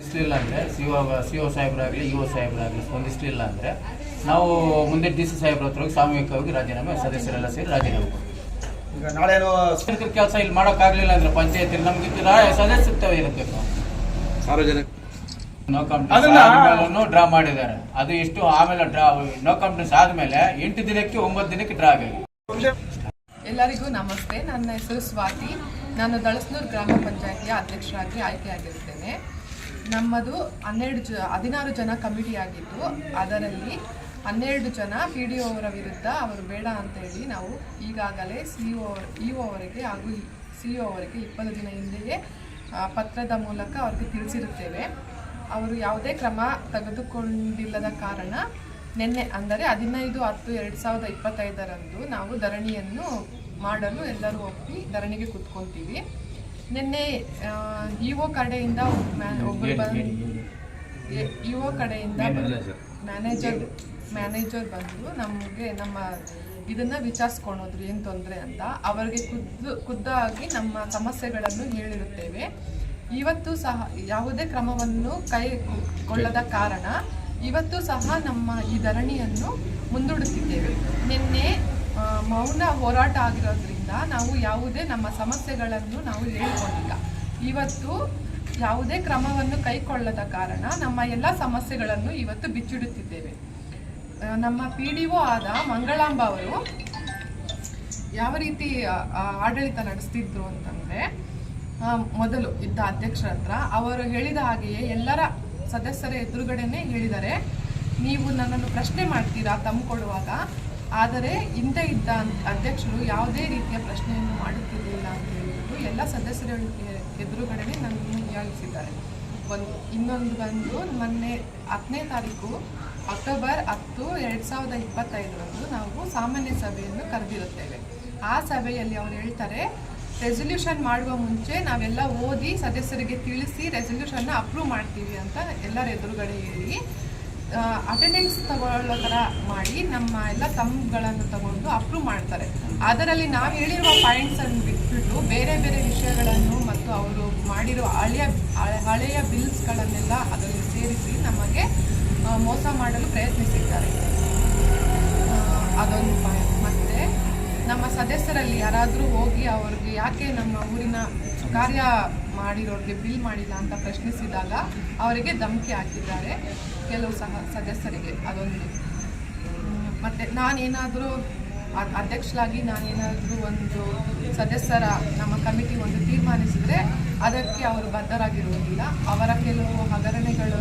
ಸ್ಪಂದಿಸಲಿಲ್ಲ ಅಂದರೆ C O C O ಸಾಹೇಬರಾಗಲಿ E O ಸಾಹೇಬರಾಗಲಿ ಸ್ಪಂದಿಸಲಿಲ್ಲ ಅಂದರೆ ನಾವು ಮುಂದೆ ಡಿ ಸಿ ಸಾಹೇಬ್ರ ಹತ್ರ ಹೋಗಿ ಸಾಮೂಹಿಕವಾಗಿ ರಾಜೀನಾಮೆ ಸದಸ್ಯರೆಲ್ಲ ಸೇರಿ ರಾಜೀನಾಮೆ. ಈಗ ನಾಳೇನು ಕೆಲಸ ಇಲ್ಲಿ ಮಾಡೋಕ್ಕಾಗಲಿಲ್ಲ ಅಂದರೆ ಪಂಚಾಯತಿ ನಮ್ಗೆ ಸದಸ್ಯತ್ವ ಇರಬೇಕು ಸಾರ್ವಜನಿಕ ನೋ ಕಂಪ್ನೀಸ್ ಡ್ರಾ ಮಾಡಿದ್ದಾರೆ. ಅದು ಎಷ್ಟು ಆಮೇಲೆ ಡ್ರಾ ನೋ ಕಂಪ್ನೀಸ್ ಆದಮೇಲೆ ಎಂಟು ದಿನಕ್ಕೆ ಒಂಬತ್ತು ದಿನಕ್ಕೆ ಡ್ರಾ ಆಗಲಿ. ಎಲ್ಲರಿಗೂ ನಮಸ್ತೆ. ನನ್ನ ಹೆಸರು ಸ್ವಾತಿ. ನಾನು ದಳಸ್ನೂರು ಗ್ರಾಮ ಪಂಚಾಯತಿಯ ಅಧ್ಯಕ್ಷರಾಗಿ ಆಯ್ಕೆಯಾಗಿರುತ್ತೇನೆ ನಮ್ಮದು ಹನ್ನೆರಡು ಜ, ಹದಿನಾರು ಜನ ಕಮಿಟಿ ಆಗಿದ್ದು, ಅದರಲ್ಲಿ ಹನ್ನೆರಡು ಜನ ಪಿ ಡಿ ಅವರ ವಿರುದ್ಧ ಅವರು ಬೇಡ ಅಂತೇಳಿ ನಾವು ಈಗಾಗಲೇ ಸಿ ಒ ಇ ಅವರಿಗೆ ಹಾಗೂ ಸಿ ಒ ಅವರಿಗೆ ಇಪ್ಪತ್ತು ದಿನ ಹಿಂದೆಯೇ ಪತ್ರದ ಮೂಲಕ ಅವರಿಗೆ ತಿಳಿಸಿರುತ್ತೇವೆ. ಅವರು ಯಾವುದೇ ಕ್ರಮ ತೆಗೆದುಕೊಂಡಿಲ್ಲದ ಕಾರಣ ನಿನ್ನೆ ಅಂದರೆ ಹದಿನೈದು ಹತ್ತು ಎರಡು ಸಾವಿರದ ಇಪ್ಪತ್ತೈದರಂದು ನಾವು ಧರಣಿಯನ್ನು ಮಾಡಲು ಎಲ್ಲರೂ ಒಪ್ಪಿ ಧರಣಿಗೆ ಕೂತ್ಕೊತೀವಿ. ನಿನ್ನೆ ಇ ಒ ಕಡೆಯಿಂದ ಒಬ್ಬರು ಬಂದು ಇ ಒ ಕಡೆಯಿಂದ ಮ್ಯಾನೇಜರ್ ಮ್ಯಾನೇಜರ್ ಬಂದು ನಮಗೆ ನಮ್ಮ ಇದನ್ನ ವಿಚಾರಿಸ್ಕೊಳೋದ್ರು ಏನು ತೊಂದರೆ ಅಂತ ಅವರಿಗೆ ಖುದ್ದು ಖುದ್ದಾಗಿ ನಮ್ಮ ಸಮಸ್ಯೆಗಳನ್ನು ಹೇಳಿರುತ್ತೇವೆ. ಇವತ್ತು ಸಹ ಯಾವುದೇ ಕ್ರಮವನ್ನು ಕೈಗೊಳ್ಳದ ಕಾರಣ ಇವತ್ತು ಸಹ ನಮ್ಮ ಈ ಧರಣಿಯನ್ನು ಮುಂದೂಡುತ್ತಿದ್ದೇವೆ. ನಿನ್ನೆ ಮೌನ ಹೋರಾಟ ಆಗಿರೋದ್ರಿಂದ ನಾವು ಯಾವುದೇ ನಮ್ಮ ಸಮಸ್ಯೆಗಳನ್ನು ನಾವು ಹೇಳಿಕೊಂಡಿಲ್ಲ. ಇವತ್ತು ಯಾವುದೇ ಕ್ರಮವನ್ನು ಕೈಕೊಳ್ಳದ ಕಾರಣ ನಮ್ಮ ಎಲ್ಲ ಸಮಸ್ಯೆಗಳನ್ನು ಇವತ್ತು ಬಿಚ್ಚಿಡುತ್ತಿದ್ದೇವೆ. ನಮ್ಮ ಪಿ ಡಿ ಒ ಆದ ಮಂಗಳಾಂಬ ಅವರು ಯಾವ ರೀತಿ ಆಡಳಿತ ನಡೆಸ್ತಿದ್ರು ಅಂತಂದ್ರೆ ಮೊದಲು ಇದ್ದ ಅಧ್ಯಕ್ಷರ ಹತ್ರ ಅವರು ಹೇಳಿದ ಹಾಗೆಯೇ ಎಲ್ಲರ ಸದಸ್ಯರ ಎದುರುಗಡೆನೆ ಹೇಳಿದರೆ, ನೀವು ನನ್ನನ್ನು ಪ್ರಶ್ನೆ ಮಾಡ್ತೀರಾ ಕೊಡುವಾಗ? ಆದರೆ ಹಿಂದೆ ಇದ್ದ ಅಧ್ಯಕ್ಷರು ಯಾವುದೇ ರೀತಿಯ ಪ್ರಶ್ನೆಯನ್ನು ಮಾಡುತ್ತಿರಲಿಲ್ಲ ಅಂತ ಹೇಳಿಬಿಟ್ಟು ಎಲ್ಲ ಸದಸ್ಯರ ಎದುರುಗಡೆ ಎದುರುಗಡೆನೆ ನನ್ನನ್ನು ನಿಯೋಜಿಸಿದ್ದಾರೆ. ಒಂದು, ಇನ್ನೊಂದು ಬಂದು ಮೊನ್ನೆ ಹತ್ತನೇ ತಾರೀಕು ಅಕ್ಟೋಬರ್ ಹತ್ತು, ಎರಡು ಸಾವಿರದ ಇಪ್ಪತ್ತೈದರಂದು ನಾವು ಸಾಮಾನ್ಯ ಸಭೆಯನ್ನು ಕರೆದಿರುತ್ತೇವೆ. ಆ ಸಭೆಯಲ್ಲಿ ಅವರು ಹೇಳ್ತಾರೆ ರೆಸೊಲ್ಯೂಷನ್ ಮಾಡುವ ಮುಂಚೆ ನಾವೆಲ್ಲ ಓದಿ ಸದಸ್ಯರಿಗೆ ತಿಳಿಸಿ ರೆಸೊಲ್ಯೂಷನ್ನ ಅಪ್ರೂವ್ ಮಾಡ್ತೀವಿ ಅಂತ ಎಲ್ಲರ ಎದುರುಗಡೆ ಹೇಳಿ ಅಟೆಂಡೆನ್ಸ್ ತಗೊಳ್ಳೋ ಥರ ಮಾಡಿ ನಮ್ಮ ಎಲ್ಲ ತಮ್ಗಳನ್ನು ತಗೊಂಡು ಅಪ್ರೂವ್ ಮಾಡ್ತಾರೆ. ಅದರಲ್ಲಿ ನಾವು ಹೇಳಿರುವ ಪಾಯಿಂಟ್ಸ್ ಅನ್ನು ಬಿಟ್ಬಿಟ್ಟು ಬೇರೆ ಬೇರೆ ವಿಷಯಗಳನ್ನು ಮತ್ತು ಅವರು ಮಾಡಿರುವ ಹಳೆಯ ಹಳೆಯ ಬಿಲ್ಸ್ಗಳನ್ನೆಲ್ಲ ಅದರಲ್ಲಿ ಸೇರಿಸಿ ನಮಗೆ ಮೋಸ ಮಾಡಲು ಪ್ರಯತ್ನಿಸಿದ್ದಾರೆ. ಅದೊಂದು ಸದಸ್ಯರಲ್ಲಿ ಯಾರಾದರೂ ಹೋಗಿ ಅವ್ರಿಗೆ ಯಾಕೆ ನಮ್ಮ ಊರಿನ ಕಾರ್ಯ ಮಾಡಿರೋರಿಗೆ ಬಿಲ್ ಮಾಡಿಲ್ಲ ಅಂತ ಪ್ರಶ್ನಿಸಿದಾಗ ಅವರಿಗೆ ಧಮಕಿ ಹಾಕಿದ್ದಾರೆ ಕೆಲವು ಸಹ ಸದಸ್ಯರಿಗೆ ಅದೊಂದು. ಮತ್ತು ನಾನೇನಾದರೂ ಅಧ್ಯಕ್ಷರಾಗಿ ನಾನೇನಾದರೂ ಒಂದು ಸದಸ್ಯರ ನಮ್ಮ ಕಮಿಟಿ ಒಂದು ತೀರ್ಮಾನಿಸಿದರೆ ಅದಕ್ಕೆ ಅವರು ಬದ್ಧರಾಗಿರುವುದಿಲ್ಲ. ಅವರ ಕೆಲವು ಹಗರಣಗಳು